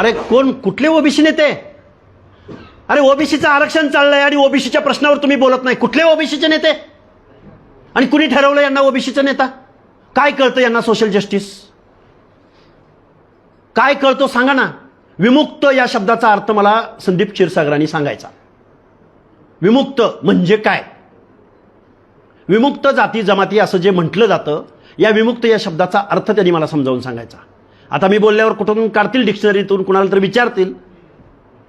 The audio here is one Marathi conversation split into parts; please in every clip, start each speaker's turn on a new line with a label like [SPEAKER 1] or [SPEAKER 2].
[SPEAKER 1] अरे कोण कुठले ओबीसी नेते? अरे ओबीसीचं आरक्षण चाललंय आणि ओबीसीच्या प्रश्नावर तुम्ही बोलत नाही. कुठले ओबीसीचे नेते? आणि कुणी ठरवलं यांना ओबीसीचा नेता? काय कळतं यांना सोशल जस्टिस काय कळतो सांगा ना. विमुक्त या शब्दाचा अर्थ मला संदीप क्षीरसागरांनी सांगायचा. विमुक्त म्हणजे काय? विमुक्त जाती जमाती असं जे म्हटलं जातं या विमुक्त या शब्दाचा अर्थ त्यांनी मला समजावून सांगायचा. आता मी बोलल्यावर कुठून काढतील डिक्शनरीतून? कुणाला तर विचारतील.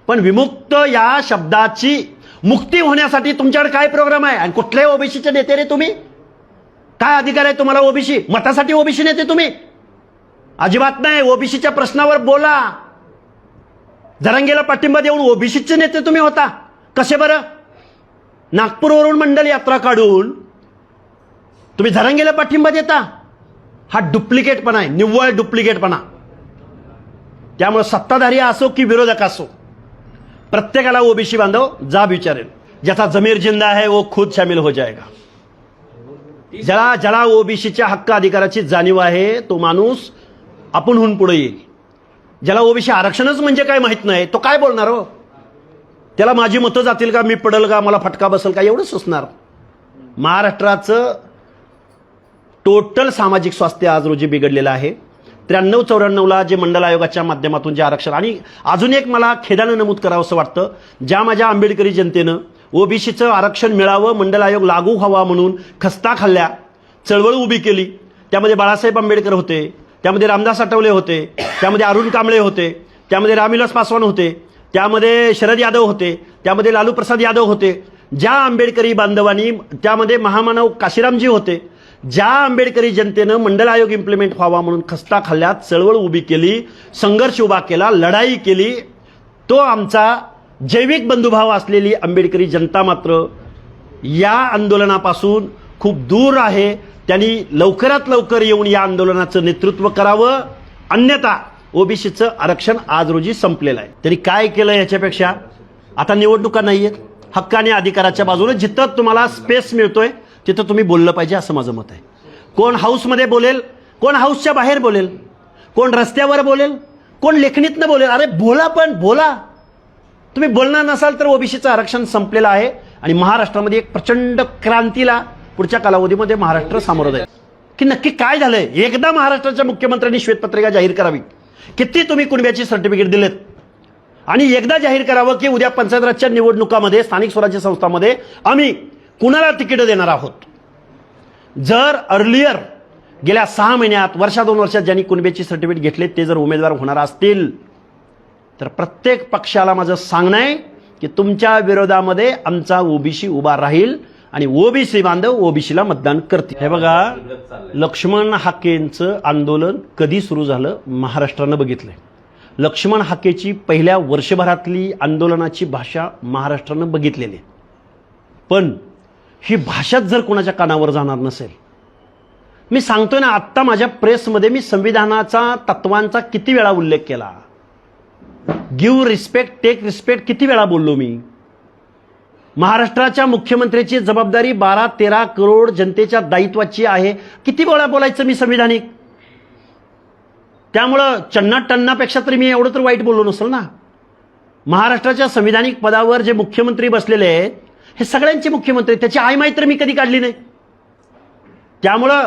[SPEAKER 1] पण विमुक्त या शब्दाची मुक्ती होण्यासाठी तुमच्याकडे काय प्रोग्राम आहे? आणि कुठल्याही ओबीसीचे नेते रे तुम्ही? काय अधिकार आहे तुम्हाला ओबीसी? मतासाठी ओबीसी नेते तुम्ही? अजिबात नाही. ओबीसीच्या प्रश्नावर बोला. जरांगेला पाठिंबा देऊन ओबीसीचे नेते तुम्ही होता. कसे बरं? नागपूरवरून मंडल यात्रा काढून तुम्ही झरंगेला पाठिंबा देता? हा डुप्लिकेटपणा आहे. निव्वळ डुप्लिकेटपणा. त्यामुळे सत्ताधारी असो की विरोधक असो प्रत्येकाला ओबीसी बांधव जा विचारेल. ज्याचा जमीर जिंदा आहे वो खुद शामिल हो जाएगा. ज्याला ज्याला ओबीसीच्या हक्क अधिकाराची जाणीव आहे तो माणूस आपणहून पुढे येईल. ज्याला ओबीसी आरक्षणच म्हणजे काय माहीत नाही तो काय बोलणार हो? त्याला माझी मतं जातील का मी पडल का मला फटका बसेल का एवढंच सुचणार महाराष्ट्राचं टोटल सामाजिक स्वास्थ्य आज रोजी बिघडलेलं आहे. त्र्याण्णव चौऱ्याण्णवला जे मंडल आयोगाच्या माध्यमातून जे आरक्षण आणि अजून एक मला खेदानं नमूद करावं असं वाटतं ज्या माझ्या आंबेडकरी जनतेनं ओबीसीचं आरक्षण मिळावं मंडल आयोग लागू व्हावा म्हणून खस्ता खाल्ल्या चळवळ उभी केली त्यामध्ये बाळासाहेब आंबेडकर होते त्यामध्ये रामदास आठवले होते त्यामध्ये अरुण कांबळे होते त्यामध्ये रामविलास पासवान होते त्यामध्ये शरद यादव होते त्यामध्ये लालू प्रसाद यादव होते ज्या आंबेडकरी बांधवांनी त्यामध्ये महामानव काशीरामजी होते ज्या आंबेडकरी जनतेनं मंडल आयोग इम्प्लिमेंट व्हावा म्हणून खस्ता खाल्ल्यात चळवळ उभी केली संघर्ष उभा केला लढाई केली तो आमचा जैविक बंधुभाव असलेली आंबेडकरी जनता मात्र या आंदोलनापासून खूप दूर आहे. त्यांनी लवकरात लवकर येऊन या आंदोलनाचं नेतृत्व करावं. अन्यथा ओबीसीचं आरक्षण आज रोजी संपलेलं आहे. तरी काय केलं याच्यापेक्षा? आता निवडणुका नाही आहेत हक्क आणि अधिकाराच्या बाजूने जिथं तुम्हाला स्पेस मिळतोय तिथं तुम्ही बोललं पाहिजे असं माझं मत आहे. कोण हाऊसमध्ये बोलेल कोण हाऊसच्या बाहेर बोलेल कोण रस्त्यावर बोलेल कोण लेखणीतनं बोलेल अरे बोला पण बोला. तुम्ही बोलणार नसाल तर ओबीसीचं आरक्षण संपलेलं आहे आणि महाराष्ट्रामध्ये एक प्रचंड क्रांतीला पुढच्या कालावधीमध्ये महाराष्ट्र सामोरं जाईल. की नक्की काय झालंय? एकदा महाराष्ट्राच्या मुख्यमंत्र्यांनी श्वेतपत्रिका जाहीर करावी किती तुम्ही कुणब्याची सर्टिफिकेट दिलेत? आणि एकदा जाहीर करावं की उद्या पंचायत राजच्या निवडणुकामध्ये स्थानिक स्वराज्य संस्थांमध्ये आम्ही कुणाला तिकीटं देणार आहोत? जर अर्लियर गेल्या सहा महिन्यात वर्षा दोन वर्षात ज्यांनी कुणबेची सर्टिफिकेट घेतले ते जर उमेदवार होणार असतील तर प्रत्येक पक्षाला माझं सांगणं आहे की तुमच्या विरोधामध्ये आमचा ओबीसी उभा राहील आणि ओबीसी बांधव ओबीसीला मतदान करतील. हे बघा लक्ष्मण हाकेंचं आंदोलन कधी सुरू झालं महाराष्ट्रानं बघितलंय. लक्ष्मण हाकेची पहिल्या वर्षभरातली आंदोलनाची भाषा महाराष्ट्रानं बघितलेली आहे. पण ही भाषाच जर कोणाच्या कानावर जाणार नसेल. मी सांगतोय ना आत्ता माझ्या प्रेसमध्ये मी संविधानाचा तत्वांचा किती वेळा उल्लेख केला. गिव्ह रिस्पेक्ट टेक रिस्पेक्ट किती वेळा बोललो मी? महाराष्ट्राच्या मुख्यमंत्र्याची जबाबदारी बारा तेरा करोड जनतेच्या दायित्वाची आहे. किती वेळा बोलायचं मी संविधानिक? त्यामुळं चन्ना टन्नापेक्षा तरी मी एवढं तर वाईट बोललो नसेल ना? महाराष्ट्राच्या संविधानिक पदावर जे मुख्यमंत्री बसलेले आहेत हे सगळ्यांचे मुख्यमंत्री त्याची आई माहीत तर मी कधी काढली नाही. त्यामुळं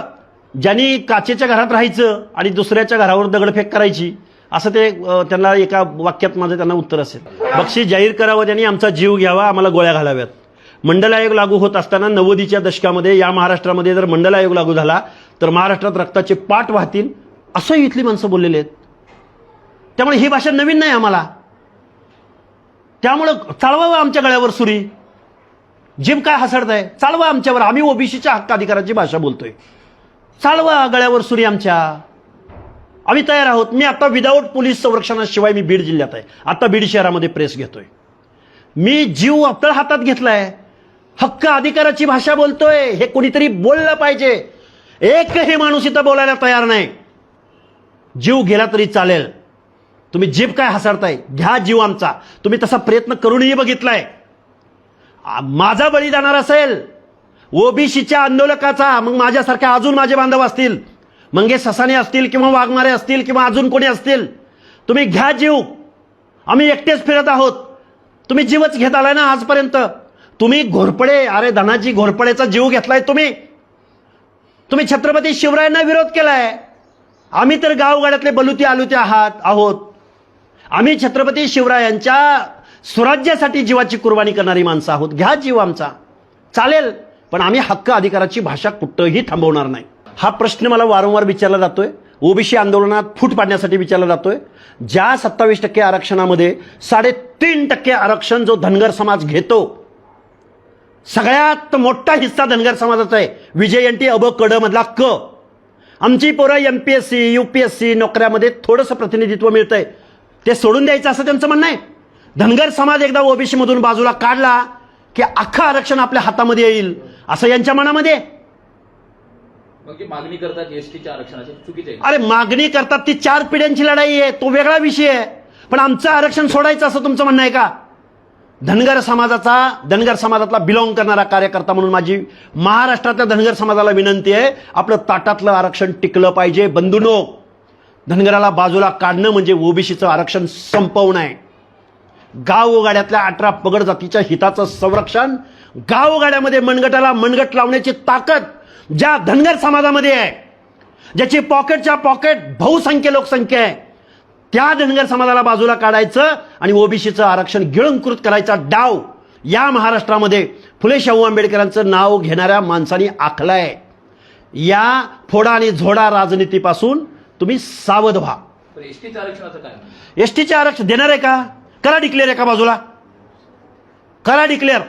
[SPEAKER 1] ज्यांनी काचेच्या घरात राहायचं आणि दुसऱ्याच्या घरावर दगडफेक करायची असं ते त्यांना एका वाक्यात माझं त्यांना उत्तर असेल. बक्षीस जाहीर करावं त्यांनी आमचा जीव घ्यावा आम्हाला गोळ्या घालाव्यात. मंडल आयोग लागू होत असताना नव्वदीच्या दशकामध्ये या महाराष्ट्रामध्ये जर मंडल आयोग लागू झाला तर महाराष्ट्रात रक्ताचे पाठ वाहतील असं इथली माणसं बोललेले आहेत. त्यामुळे ही भाषा नवीन नाही आम्हाला. त्यामुळं चालवावं आमच्या गळ्यावर सुरी. जिम काय हसडताय आहे चालवा आमच्यावर. आम्ही ओबीसीच्या हक्क अधिकाराची भाषा बोलतोय. चालवा गळ्यावर सुरी आमच्या. आम्ही तयार आहोत. मी आता विदाऊट पोलीस संरक्षणाशिवाय मी बीड जिल्ह्यात आहे. आता बीड शहरामध्ये प्रेस घेतोय. मी जीव आपल्या हातात घेतलाय. हक्क अधिकाराची भाषा बोलतोय. हे कोणीतरी बोललं पाहिजे. एकही माणूस इथं बोलायला तयार नाही. जीव गेला तरी चालेल. तुम्ही जीभ काय हसडताय घ्या जीव आमचा. तुम्ही तसा प्रयत्न करूनही बघितलाय. माझा बळी जाणार असेल. ओबीसीच्या आंदोलकाचा मग माझ्यासारख्या अजून माझे बांधव असतील. मंगेश ससाने असतील किंवा वाघमारे असतील किंवा अजून कोणी असतील. तुम्ही घ्या जीव. आम्ही एकटेच फिरत आहोत. तुम्ही जीवच घेत आलाय ना आजपर्यंत. तुम्ही घोरपडे अरे धनाजी घोरपडेचा जीव घेतलाय तुम्ही. तुम्ही छत्रपती शिवरायांना विरोध केलाय. आम्ही तर गावगाड्यातले बलुती आलुते आहात आहोत. आम्ही छत्रपती शिवरायांच्या स्वराज्यासाठी जीवाची कुर्बानी करणारी माणसं आहोत. घ्या जीव आमचा. चालेल पण आम्ही हक्क अधिकाराची भाषा कुठंही थांबवणार नाही. हा प्रश्न मला वारंवार विचारला जातोय. ओबीसी आंदोलनात फूट पाडण्यासाठी विचारला जातोय. ज्या सत्तावीस टक्के आरक्षणामध्ये साडेतीन टक्के आरक्षण जो धनगर समाज घेतो सगळ्यात मोठा हिस्सा धनगर समाजाचा आहे. विजय एन टी अब कड मधला क. आमची पोरं M P S C U P S C नोकऱ्यामध्ये थोडंसं प्रतिनिधित्व मिळतंय. ते सोडून द्यायचं असं त्यांचं म्हणणं आहे. धनगर समाज एकदा ओबीसी मधून बाजूला काढला की अख्खं आरक्षण आपल्या हातामध्ये येईल. असं यांच्या मनामध्ये
[SPEAKER 2] मागणी करतात एसटीच्या आरक्षणाची चुकीचे
[SPEAKER 1] अरे मागणी करतात ती चार पिढ्यांची लढाई आहे तो वेगळा विषय आहे. पण आमचं आरक्षण सोडायचं असं तुमचं म्हणणं आहे का? धनगर समाजाचा धनगर समाजातला बिलॉंग करणारा कार्यकर्ता म्हणून माझी महाराष्ट्रातल्या धनगर समाजाला विनंती आहे आपलं ताटातलं आरक्षण टिकलं पाहिजे. बंधुनो धनगराला बाजूला काढणं म्हणजे ओबीसीचं आरक्षण संपवणं आहे. गावगाड्यातल्या अठरा पगड जातीच्या हिताचं संरक्षण गावगाड्यामध्ये मनगटाला मनगट लावण्याची ताकद ज्या धनगर समाजामध्ये आहे ज्याची पॉकेटच्या पॉकेट बहुसंख्य लोकसंख्या आहे त्या धनगर समाजाला बाजूला काढायचं आणि ओबीसीचं आरक्षण गिळंकृत करायचा डाव या महाराष्ट्रामध्ये फुले शाहू आंबेडकरांचं नाव घेणाऱ्या माणसांनी आखलाय. या फोडा आणि झोडा राजनीतीपासून तुम्ही सावध व्हा.
[SPEAKER 2] पण एसटीच्या आरक्षणाचं काय
[SPEAKER 1] एस टीचे आरक्षण देणार आहे का? करा डिक्लेअर एका बाजूला. करा डिक्लेअर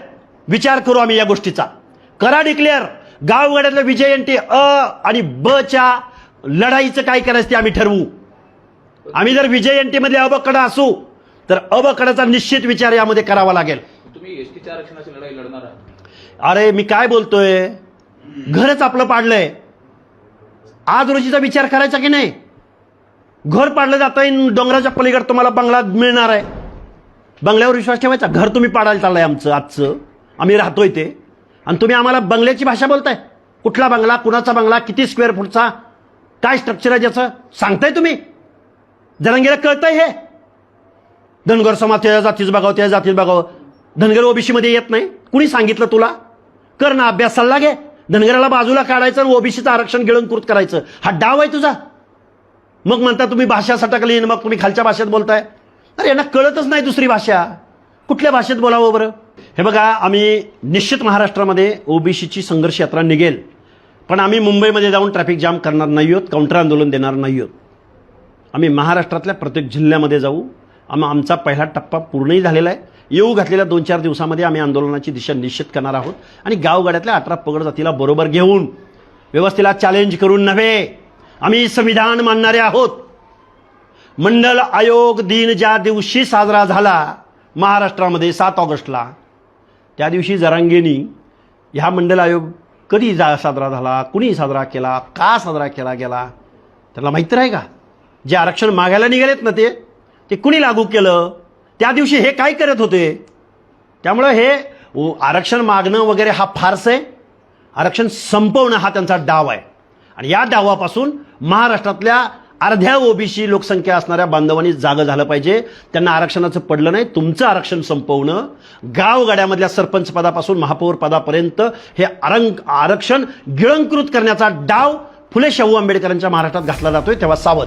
[SPEAKER 1] विचार करू आम्ही या गोष्टीचा. करा डिक्लेअर गावगाड्यातलं विजय अ आणि ब च्या लढाईचं काय करायचं ते आम्ही ठरवू. आम्ही जर विजय मधले अबकडा असू तर अबकडाचा निश्चित विचार यामध्ये करावा लागेल.
[SPEAKER 2] तुम्ही एसटीच्या आरक्षणाची लढाई लढणार आहात.
[SPEAKER 1] अरे मी काय बोलतोय? घरच आपलं पाडलंय. आज रोजीचा विचार करायचा की नाही? घर पाडलं जात डोंगराच्या पलीकडे तुम्हाला बंगला मिळणार आहे. बंगल्यावर विश्वास ठेवायचा. घर तुम्ही पाडायला चाललंय आमचं आजचं. आम्ही राहतोय ते आणि तुम्ही आम्हाला बंगल्याची भाषा बोलताय. कुठला बंगला कुणाचा बंगला किती स्क्वेअर फूटचा काय स्ट्रक्चर आहे ज्याचं? सांगताय तुम्ही. जरांगीला कळतंय हे. धनगर समाज त्या जातीच बघावं त्या जातीचं बघावं. धनगर ओबीसीमध्ये येत नाही. कुणी सांगितलं तुला? कर ना अभ्यास सल्ला घे. धनगराला बाजूला काढायचं आणि ओबीसीचं आरक्षण गिळंकृत करायचं. हा डाव आहे तुझा. मग म्हणता तुम्ही भाषा सटकली मग तुम्ही खालच्या भाषेत बोलताय. अरे यांना कळतच नाही दुसरी भाषा. कुठल्या भाषेत बोलावं बरं? हे बघा आम्ही निश्चित महाराष्ट्रामध्ये ओबीसीची संघर्ष यात्रा निघेल. पण आम्ही मुंबईमध्ये जाऊन ट्रॅफिक जाम करणार नाही आहोत काउंटर आंदोलन देणार नाही आहोत. आम्ही महाराष्ट्रातल्या प्रत्येक जिल्ह्यामध्ये जाऊ. आम आमचा पहिला टप्पा पूर्णही झालेला आहे. येऊ घातलेल्या दोन चार दिवसामध्ये आम्ही आंदोलनाची दिशा निश्चित करणार आहोत आणि गावगाड्यातल्या अठरा पगड जातीला बरोबर घेऊन व्यवस्थेला चॅलेंज करून नव्हे. आम्ही संविधान मानणारे आहोत. मंडल आयोग दिन ज्या दिवशी साजरा झाला महाराष्ट्रामध्ये सात ऑगस्टला त्या दिवशी जरांगेनी ह्या मंडल आयोग कधी जा साजरा झाला कुणी साजरा केला का साजरा केला गेला त्याला माहीत आहे का? जे आरक्षण मागायला निघालेत ना ते ते कुणी लागू केलं? त्या दिवशी हे काय करत होते? त्यामुळं हे आरक्षण मागणं वगैरे हा फारस आहे. आरक्षण संपवणं हा त्यांचा डाव आहे. आणि या डावापासून महाराष्ट्रातल्या अर्ध्या ओबीसी लोकसंख्या असणाऱ्या बांधवांनी जागं झालं पाहिजे. त्यांना आरक्षणाचं पडलं नाही. तुमचं आरक्षण संपवणं गावगाड्यामधल्या सरपंच पदापासून महापौर पदापर्यंत हे आरंग आरक्षण गिळंकृत करण्याचा डाव फुले शाहू आंबेडकरांच्या महाराष्ट्रात घातला जातोय. तेव्हा सावध.